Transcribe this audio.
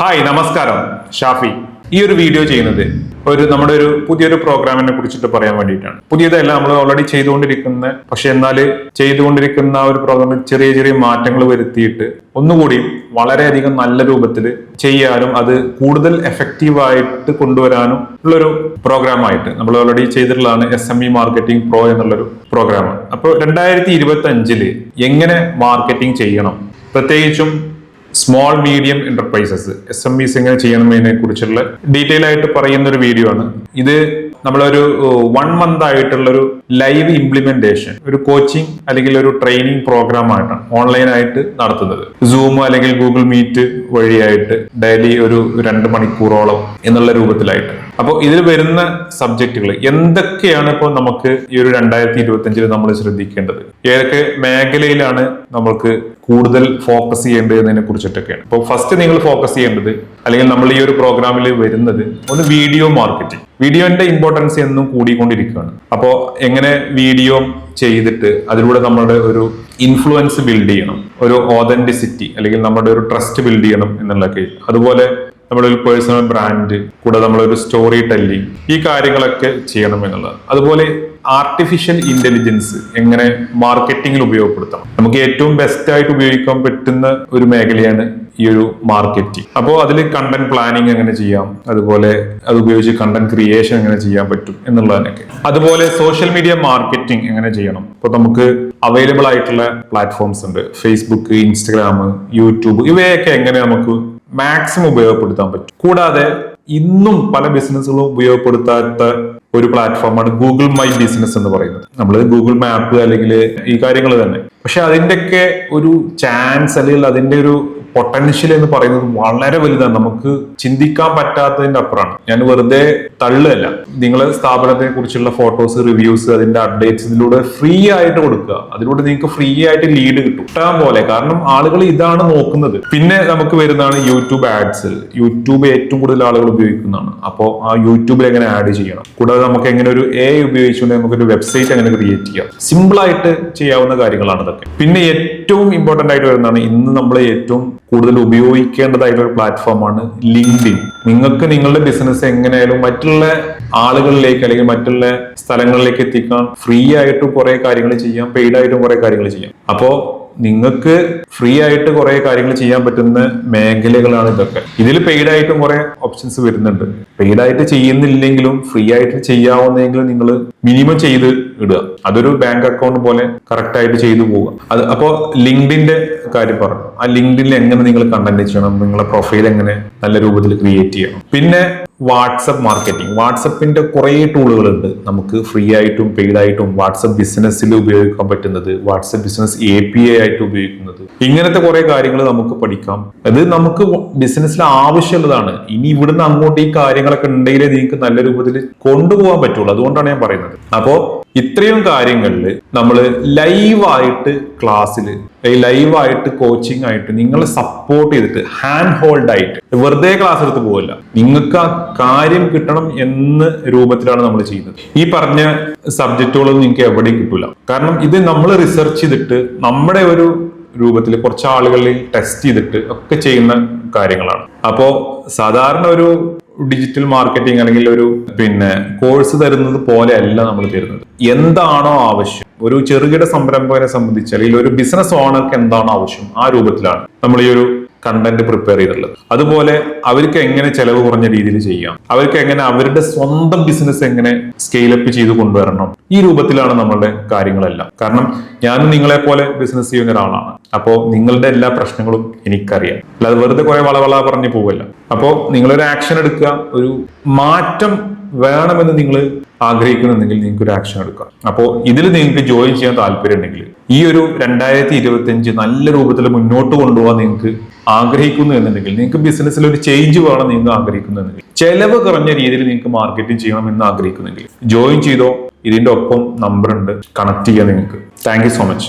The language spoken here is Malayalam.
ഹായ് നമസ്കാരം. ഷാഫി. ഈ ഒരു വീഡിയോ ചെയ്യുന്നത് ഒരു നമ്മുടെ ഒരു പുതിയൊരു പ്രോഗ്രാമിനെ കുറിച്ചിട്ട് പറയാൻ വേണ്ടിയിട്ടാണ്. പുതിയതല്ല നമ്മൾ ഓൾറെഡി ചെയ്തുകൊണ്ടിരിക്കുന്ന പക്ഷെ എന്നാൽ ചെയ്തുകൊണ്ടിരിക്കുന്ന ആ ഒരു പ്രോഗ്രാമിൽ ചെറിയ ചെറിയ മാറ്റങ്ങൾ വരുത്തിയിട്ട് ഒന്നുകൂടി വളരെയധികം നല്ല രൂപത്തിൽ ചെയ്യാനും അത് കൂടുതൽ എഫക്റ്റീവായിട്ട് കൊണ്ടുവരാനും ഉള്ളൊരു പ്രോഗ്രാമായിട്ട് നമ്മൾ ഓൾറെഡി ചെയ്തിട്ടുള്ളതാണ് S M E marketing pro എന്നുള്ളൊരു പ്രോഗ്രാമാണ്. അപ്പോൾ രണ്ടായിരത്തി ഇരുപത്തി അഞ്ചിൽ എങ്ങനെ മാർക്കറ്റിംഗ് ചെയ്യണം? പ്രത്യേകിച്ചും small medium enterprises S M Bs എങ്ങനെ ചെയ്യണമെന്നതിനെ കുറിച്ചുള്ള ഡീറ്റെയിൽ ആയിട്ട് പറയുന്ന ഒരു വീഡിയോ ആണ്. ഇത് നമ്മളൊരു വൺ മന്ത് ആയിട്ടുള്ള ഒരു ലൈവ് ഇംപ്ലിമെന്റേഷൻ ഒരു കോച്ചിങ് അല്ലെങ്കിൽ ഒരു ട്രെയിനിങ് പ്രോഗ്രാം ആയിട്ടാണ് ഓൺലൈനായിട്ട് നടത്തുന്നത്. സൂം അല്ലെങ്കിൽ ഗൂഗിൾ മീറ്റ് വഴിയായിട്ട് ഡെയിലി ഒരു രണ്ട് മണിക്കൂറോളം എന്നുള്ള രൂപത്തിലായിട്ട്. അപ്പോൾ ഇതിൽ വരുന്ന സബ്ജക്റ്റുകൾ എന്തൊക്കെയാണ് ഇപ്പോൾ നമുക്ക് ഈ ഒരു രണ്ടായിരത്തി ഇരുപത്തിയഞ്ചിൽ നമ്മൾ ശ്രദ്ധിക്കേണ്ടത്? ഏതൊക്കെ മേഖലയിലാണ് നമ്മൾക്ക് കൂടുതൽ ഫോക്കസ് ചെയ്യേണ്ടത് എന്നതിനെ കുറിച്ചിട്ടൊക്കെയാണ്. ഇപ്പോൾ ഫസ്റ്റ് നിങ്ങൾ ഫോക്കസ് ചെയ്യേണ്ടത് അല്ലെങ്കിൽ നമ്മൾ ഈ ഒരു പ്രോഗ്രാമിൽ വരുന്നത് ഒന്ന് വീഡിയോ മാർക്കറ്റിംഗ് വീഡിയോന്റെ ഇമ്പോർട്ടൻസ് എന്നും കൂടിക്കൊണ്ടിരിക്കുകയാണ്. അപ്പോൾ എങ്ങനെ വീഡിയോ ചെയ്തിട്ട് അതിലൂടെ നമ്മുടെ ഒരു ഇൻഫ്ലുവൻസ് ബിൽഡ് ചെയ്യണം? ഒരു ഓതന്റിസിറ്റി അല്ലെങ്കിൽ നമ്മുടെ ഒരു ട്രസ്റ്റ് ബിൽഡ് ചെയ്യണം എന്നുള്ളതൊക്കെ. അതുപോലെ നമ്മുടെ ഒരു പേഴ്സണൽ ബ്രാൻഡ് കൂടെ നമ്മളൊരു സ്റ്റോറി ടെല്ലിംഗ് ഈ കാര്യങ്ങളൊക്കെ ചെയ്യണം എന്നുള്ളത്. അതുപോലെ ആർട്ടിഫിഷ്യൽ ഇന്റലിജൻസ് എങ്ങനെ മാർക്കറ്റിംഗിൽ ഉപയോഗപ്പെടുത്തണം. നമുക്ക് ഏറ്റവും ബെസ്റ്റ് ആയിട്ട് ഉപയോഗിക്കാൻ പറ്റുന്ന ഒരു മേഖലയാണ് ഈ ഒരു മാർക്കറ്റിംഗ് അപ്പോൾ അതിൽ കണ്ടന്റ് പ്ലാനിങ് എങ്ങനെ ചെയ്യാം? അതുപോലെ അത് ഉപയോഗിച്ച് കണ്ടന്റ് ക്രിയേഷൻ എങ്ങനെ ചെയ്യാൻ പറ്റും എന്നുള്ളതിനൊക്കെ. അതുപോലെ സോഷ്യൽ മീഡിയ മാർക്കറ്റിംഗ് എങ്ങനെ ചെയ്യണം? ഇപ്പോൾ നമുക്ക് അവൈലബിൾ ആയിട്ടുള്ള പ്ലാറ്റ്ഫോംസ് ഉണ്ട്. ഫേസ്ബുക്ക് ഇൻസ്റ്റഗ്രാം യൂട്യൂബ് ഇവയൊക്കെ എങ്ങനെ നമുക്ക് മാക്സിമം ഉപയോഗപ്പെടുത്താൻ പറ്റും. കൂടാതെ ഇന്നും പല ബിസിനസ്സുകളും ഉപയോഗപ്പെടുത്താത്ത ഒരു പ്ലാറ്റ്ഫോമാണ് ഗൂഗിൾ മൈ ബിസിനസ് എന്ന് പറയുന്നത്. നമ്മൾ ഗൂഗിൾ മാപ്പ് അല്ലെങ്കിൽ ഈ കാര്യങ്ങൾ തന്നെ. പക്ഷെ അതിന്റെയൊക്കെ ഒരു ചാൻസ് അല്ലെങ്കിൽ അതിന്റെ ഒരു പൊട്ടൻഷ്യൽ എന്ന് പറയുന്നത് വളരെ വലുതാണ്. നമുക്ക് ചിന്തിക്കാൻ പറ്റാത്തതിന്റെ അപ്പുറമാണ്. ഞാൻ വെറുതെ തള്ളുകയല്ല. നിങ്ങളെ സ്ഥാപനത്തെ കുറിച്ചുള്ള ഫോട്ടോസ് റിവ്യൂസ് അതിന്റെ അപ്ഡേറ്റ്സ് ഇതിലൂടെ ഫ്രീ ആയിട്ട് കൊടുക്കുക. അതിലൂടെ നിങ്ങൾക്ക് ഫ്രീ ആയിട്ട് ലീഡ് കിട്ടും. കിട്ടാൻ പോലെ. കാരണം ആളുകൾ ഇതാണ് നോക്കുന്നത്. പിന്നെ നമുക്ക് വരുന്നതാണ് യൂട്യൂബ് ആഡ്സ് യൂട്യൂബ് ഏറ്റവും കൂടുതൽ ആളുകൾ ഉപയോഗിക്കുന്നതാണ്. അപ്പോൾ ആ യൂട്യൂബിൽ എങ്ങനെ ആഡ് ചെയ്യണം? കൂടാതെ നമുക്ക് എങ്ങനെ ഒരു എ ഉപയോഗിച്ചുകൊണ്ട് നമുക്കൊരു വെബ്സൈറ്റ് എങ്ങനെ ക്രിയേറ്റ് ചെയ്യാം? സിമ്പിൾ ആയിട്ട് ചെയ്യാവുന്ന കാര്യങ്ങളാണ് ഇതൊക്കെ. പിന്നെ ഏറ്റവും ഇമ്പോർട്ടന്റ് ആയിട്ട് വരുന്നതാണ് ഇന്ന് നമ്മൾ ഏറ്റവും കൂടുതൽ ഉപയോഗിക്കേണ്ടതായിട്ടുള്ള ഒരു പ്ലാറ്റ്ഫോമാണ് ലിങ്ക്ഡിൻ നിങ്ങൾക്ക് നിങ്ങളുടെ ബിസിനസ് എങ്ങനെയായാലും മറ്റുള്ള ആളുകളിലേക്ക് അല്ലെങ്കിൽ മറ്റുള്ള സ്ഥലങ്ങളിലേക്ക് എത്തിക്കാൻ ഫ്രീ ആയിട്ട് കുറെ കാര്യങ്ങൾ ചെയ്യാം പെയ്ഡ് ആയിട്ടും കുറെ കാര്യങ്ങൾ ചെയ്യാം. അപ്പോ നിങ്ങൾക്ക് ഫ്രീ ആയിട്ട് കുറെ കാര്യങ്ങൾ ചെയ്യാൻ പറ്റുന്ന മേഖലകളാണ് ഇതൊക്കെ. ഇതിൽ പെയ്ഡ് ആയിട്ടും കുറെ ഓപ്ഷൻസ് വരുന്നുണ്ട്. പെയ്ഡ് ആയിട്ട് ചെയ്യുന്നില്ലെങ്കിലും ഫ്രീ ആയിട്ട് ചെയ്യാവുന്നെങ്കിലും നിങ്ങൾ മിനിമം ചെയ്ത് ഇടുക. അതൊരു ബാങ്ക് അക്കൗണ്ട് പോലെ കറക്റ്റ് ആയിട്ട് ചെയ്തു പോവുക. അത് അപ്പോൾ ലിങ്ക്ഡിന്റെ കാര്യം പറഞ്ഞു. ആ ലിങ്ക്ഡിനിൽ എങ്ങനെ നിങ്ങൾ കണ്ടന്റ് ചെയ്യണം നിങ്ങളെ പ്രൊഫൈൽ എങ്ങനെ നല്ല രൂപത്തിൽ ക്രിയേറ്റ് ചെയ്യണം. പിന്നെ വാട്സപ്പ് മാർക്കറ്റിംഗ്. വാട്സപ്പിന്റെ കുറേ ടൂളുകളുണ്ട് നമുക്ക് ഫ്രീ ആയിട്ടും പെയ്ഡ് ആയിട്ടും വാട്സപ്പ് ബിസിനസ്സിൽ ഉപയോഗിക്കാൻ പറ്റുന്നത് WhatsApp business A P I ആയിട്ട് ഉപയോഗിക്കുന്നത്. ഇങ്ങനത്തെ കുറെ കാര്യങ്ങൾ നമുക്ക് പഠിക്കാം. അത് നമുക്ക് ബിസിനസ്സിൽ ആവശ്യമുള്ളതാണ്. ഇനി ഇവിടുന്ന് അങ്ങോട്ട് ഈ കാര്യങ്ങളൊക്കെ ഉണ്ടെങ്കിലേ നിങ്ങൾക്ക് നല്ല രൂപത്തിൽ കൊണ്ടുപോകാൻ പറ്റുള്ളൂ. അതുകൊണ്ടാണ് ഞാൻ പറയുന്നത്. അപ്പോ ഇത്രയും കാര്യങ്ങളിൽ നമ്മൾ ലൈവായിട്ട് ക്ലാസ്സിൽ ലൈവായിട്ട് കോച്ചിങ് ആയിട്ട് നിങ്ങളെ സപ്പോർട്ട് ചെയ്തിട്ട് ഹാൻഡ് ഹോൾഡ് ആയിട്ട് വെറുതെ ക്ലാസ് എടുത്ത് പോവില്ല. നിങ്ങൾക്ക് ആ കാര്യം കിട്ടണം എന്ന രൂപത്തിലാണ് നമ്മൾ ചെയ്യുന്നത്. ഈ പറഞ്ഞ സബ്ജക്റ്റുകളൊന്നും നിങ്ങൾക്ക് എവിടെയും കിട്ടൂല. കാരണം ഇത് നമ്മൾ റിസർച്ച് ചെയ്തിട്ട് നമ്മുടെ ഒരു രൂപത്തിൽ കുറച്ച് ആളുകളിൽ ടെസ്റ്റ് ചെയ്തിട്ട് ഒക്കെ ചെയ്യുന്ന കാര്യങ്ങളാണ്. അപ്പോ സാധാരണ ഒരു ഡിജിറ്റൽ മാർക്കറ്റിംഗ് അല്ലെങ്കിൽ ഒരു പിന്നെ കോഴ്സ് തരുന്നത് പോലെയല്ല നമ്മൾ തരുന്നത്. എന്താണോ ആവശ്യം. ഒരു ചെറുകിട സംരംഭകനെ സംബന്ധിച്ച് അല്ലെങ്കിൽ ഒരു ബിസിനസ് ഓണർക്ക് എന്താണോ ആവശ്യം ആ രൂപത്തിലാണ്. നമ്മൾ ഈ ഒരു കണ്ടന്റ് പ്രിപ്പയർ ചെയ്തിട്ടുള്ളത്. അതുപോലെ അവർക്ക് എങ്ങനെ ചെലവ് കുറഞ്ഞ രീതിയിൽ ചെയ്യാം. അവർക്ക് എങ്ങനെ അവരുടെ സ്വന്തം ബിസിനസ് എങ്ങനെ സ്കെയിൽ അപ്പ് ചെയ്ത് കൊണ്ടുവരണം. ഈ രൂപത്തിലാണ് നമ്മളുടെ കാര്യങ്ങളെല്ലാം. കാരണം ഞാനും നിങ്ങളെ പോലെ ബിസിനസ് ചെയ്യുന്ന ഒരാളാണ്. അപ്പോൾ നിങ്ങളുടെ എല്ലാ പ്രശ്നങ്ങളും എനിക്കറിയാം. അല്ലാതെ വെറുതെ കുറെ വളവള പറഞ്ഞു പോവല്ല. അപ്പോൾ നിങ്ങളൊരു ആക്ഷൻ എടുക്കുക ഒരു മാറ്റം വേണമെന്ന് നിങ്ങൾ ആഗ്രഹിക്കുന്നുണ്ടെങ്കിൽ നിങ്ങൾക്ക് ഒരു ആക്ഷൻ എടുക്കാം. അപ്പോൾ ഇതിൽ നിങ്ങൾക്ക് ജോയിൻ ചെയ്യാൻ താല്പര്യം ഉണ്ടെങ്കിൽ ഈ ഒരു രണ്ടായിരത്തി ഇരുപത്തി അഞ്ച് നല്ല രൂപത്തിൽ മുന്നോട്ട് കൊണ്ടുപോകാൻ നിങ്ങൾക്ക് ആഗ്രഹിക്കുന്നു എന്നുണ്ടെങ്കിൽ നിങ്ങൾക്ക് ബിസിനസ്സിൽ ഒരു ചേഞ്ച് വേണം നിങ്ങൾ ആഗ്രഹിക്കുന്നുണ്ടെങ്കിൽ ചെലവ് കുറഞ്ഞ രീതിയിൽ നിങ്ങൾക്ക് മാർക്കറ്റിംഗ് ചെയ്യണം എന്ന് ആഗ്രഹിക്കുന്നെങ്കിൽ ജോയിൻ ചെയ്തോ ഇതിന്റെ ഒപ്പം നമ്പർ ഉണ്ട് കണക്ട് ചെയ്യാം നിങ്ങൾക്ക്. Thank so much